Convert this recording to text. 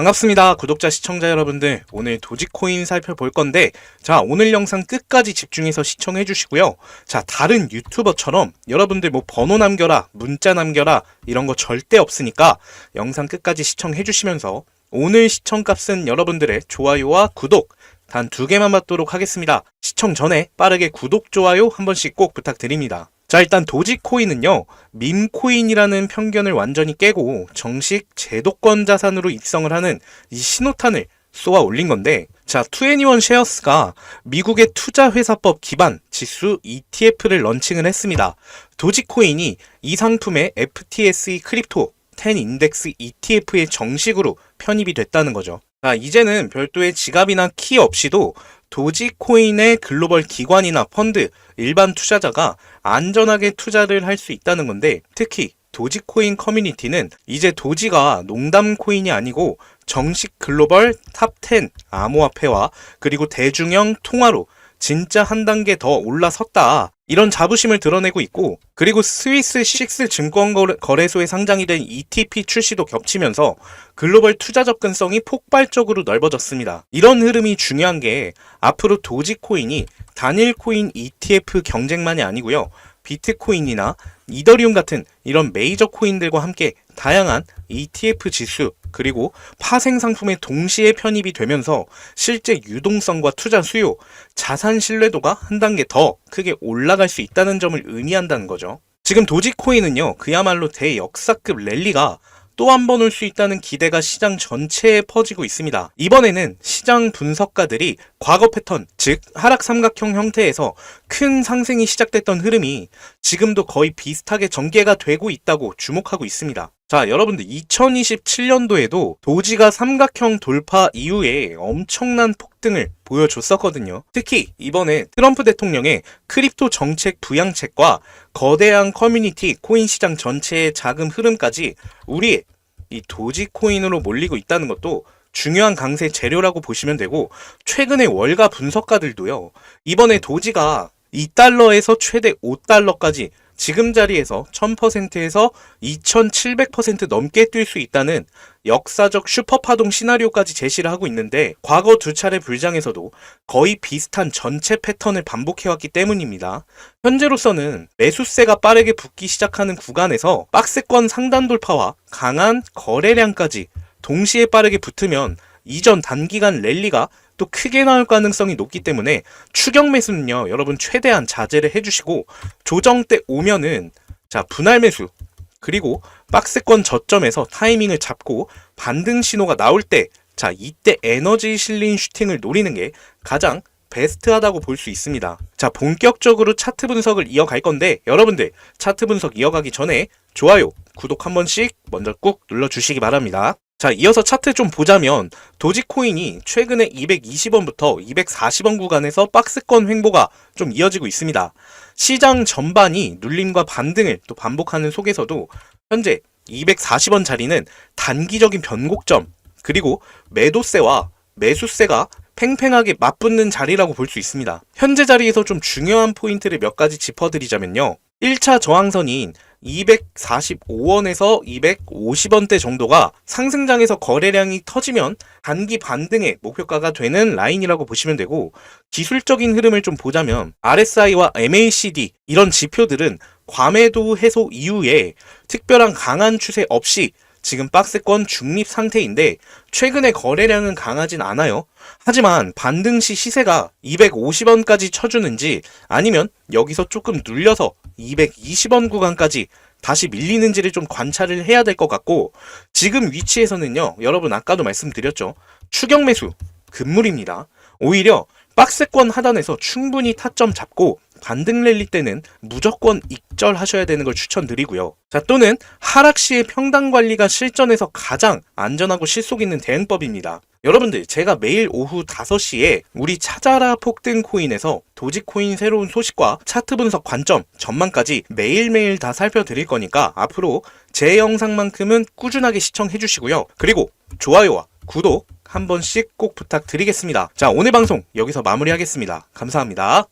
반갑습니다. 구독자, 시청자 여러분들. 오늘 도지코인 살펴볼 건데, 자, 오늘 영상 끝까지 집중해서 시청해 주시고요. 자, 다른 유튜버처럼 여러분들 뭐 번호 남겨라, 문자 남겨라, 이런 거 절대 없으니까 영상 끝까지 시청해 주시면서 오늘 시청값은 여러분들의 좋아요와 구독, 단 두 개만 받도록 하겠습니다. 시청 전에 빠르게 구독, 좋아요 한 번씩 꼭 부탁드립니다. 자, 일단 도지코인은요, 밈코인이라는 편견을 완전히 깨고 정식 제도권 자산으로 입성을 하는 이 신호탄을 쏘아 올린 건데, 자, 2NE1 쉐어스가 미국의 투자회사법 기반 지수 ETF를 런칭을 했습니다. 도지코인이 이 상품의 FTSE 크립토 10 인덱스 ETF에 정식으로 편입이 됐다는 거죠. 자, 이제는 별도의 지갑이나 키 없이도 도지코인의 글로벌 기관이나 펀드, 일반 투자자가 안전하게 투자를 할 수 있다는 건데, 특히 도지코인 커뮤니티는 이제 도지가 농담 코인이 아니고 정식 글로벌 탑10 암호화폐와 그리고 대중형 통화로 진짜 한 단계 더 올라섰다. 이런 자부심을 드러내고 있고, 그리고 스위스 식스 증권거래소에 상장이 된 ETP 출시도 겹치면서 글로벌 투자 접근성이 폭발적으로 넓어졌습니다. 이런 흐름이 중요한 게 앞으로 도지코인이 단일 코인 ETF 경쟁만이 아니고요. 비트코인이나 이더리움 같은 이런 메이저 코인들과 함께 다양한 ETF 지수 그리고 파생 상품에 동시에 편입이 되면서 실제 유동성과 투자 수요, 자산 신뢰도가 한 단계 더 크게 올라갈 수 있다는 점을 의미한다는 거죠. 지금 도지코인은요, 그야말로 대역사급 랠리가 또 한 번 올 수 있다는 기대가 시장 전체에 퍼지고 있습니다. 이번에는 시장 분석가들이 과거 패턴, 즉 하락 삼각형 형태에서 큰 상승이 시작됐던 흐름이 지금도 거의 비슷하게 전개가 되고 있다고 주목하고 있습니다. 자, 여러분들 2027년도에도 도지가 삼각형 돌파 이후에 엄청난 폭등을 보여줬었거든요. 특히 이번에 트럼프 대통령의 크립토 정책 부양책과 거대한 커뮤니티 코인 시장 전체의 자금 흐름까지 우리 이 도지 코인으로 몰리고 있다는 것도 중요한 강세 재료라고 보시면 되고 최근에 월가 분석가들도요. 이번에 도지가 2달러에서 최대 5달러까지 지금 자리에서 1000%에서 2700% 넘게 뛸 수 있다는 역사적 슈퍼파동 시나리오까지 제시를 하고 있는데 과거 두 차례 불장에서도 거의 비슷한 전체 패턴을 반복해왔기 때문입니다. 현재로서는 매수세가 빠르게 붙기 시작하는 구간에서 박스권 상단 돌파와 강한 거래량까지 동시에 빠르게 붙으면 이전 단기간 랠리가 또 크게 나올 가능성이 높기 때문에 추격 매수는요 여러분 최대한 자제를 해주시고 조정 때 오면은 자 분할 매수 그리고 박스권 저점에서 타이밍을 잡고 반등 신호가 나올 때 자 이때 에너지 실린 슈팅을 노리는 게 가장 베스트하다고 볼 수 있습니다. 자, 본격적으로 차트 분석을 이어갈 건데 여러분들 차트 분석 이어가기 전에 좋아요, 구독 한 번씩 먼저 꾹 눌러 주시기 바랍니다. 자, 이어서 차트 좀 보자면 도지코인이 최근에 220원부터 240원 구간에서 박스권 횡보가 좀 이어지고 있습니다. 시장 전반이 눌림과 반등을 또 반복하는 속에서도 현재 240원 자리는 단기적인 변곡점 그리고 매도세와 매수세가 팽팽하게 맞붙는 자리라고 볼 수 있습니다. 현재 자리에서 좀 중요한 포인트를 몇 가지 짚어드리자면요. 1차 저항선인 245원에서 250원대 정도가 상승장에서 거래량이 터지면 단기 반등의 목표가가 되는 라인이라고 보시면 되고 기술적인 흐름을 좀 보자면 RSI와 MACD 이런 지표들은 과매도 해소 이후에 특별한 강한 추세 없이 지금 박스권 중립 상태인데 최근에 거래량은 강하진 않아요. 하지만 반등 시 시세가 250원까지 쳐주는지 아니면 여기서 조금 눌려서 220원 구간까지 다시 밀리는지를 좀 관찰을 해야 될 것 같고 지금 위치에서는요 여러분 아까도 말씀드렸죠 추격 매수 금물입니다 오히려 박스권 하단에서 충분히 타점 잡고 반등 랠리 때는 무조건 익절하셔야 되는 걸 추천드리고요. 자, 또는 하락 시의 평당 관리가 실전에서 가장 안전하고 실속 있는 대응법입니다. 여러분들, 제가 매일 오후 5시에 우리 찾아라 폭등 코인에서 도지코인 새로운 소식과 차트 분석 관점, 전망까지 매일매일 다 살펴드릴 거니까 앞으로 제 영상만큼은 꾸준하게 시청해 주시고요. 그리고 좋아요와 구독 한 번씩 꼭 부탁드리겠습니다. 자, 오늘 방송 여기서 마무리하겠습니다. 감사합니다.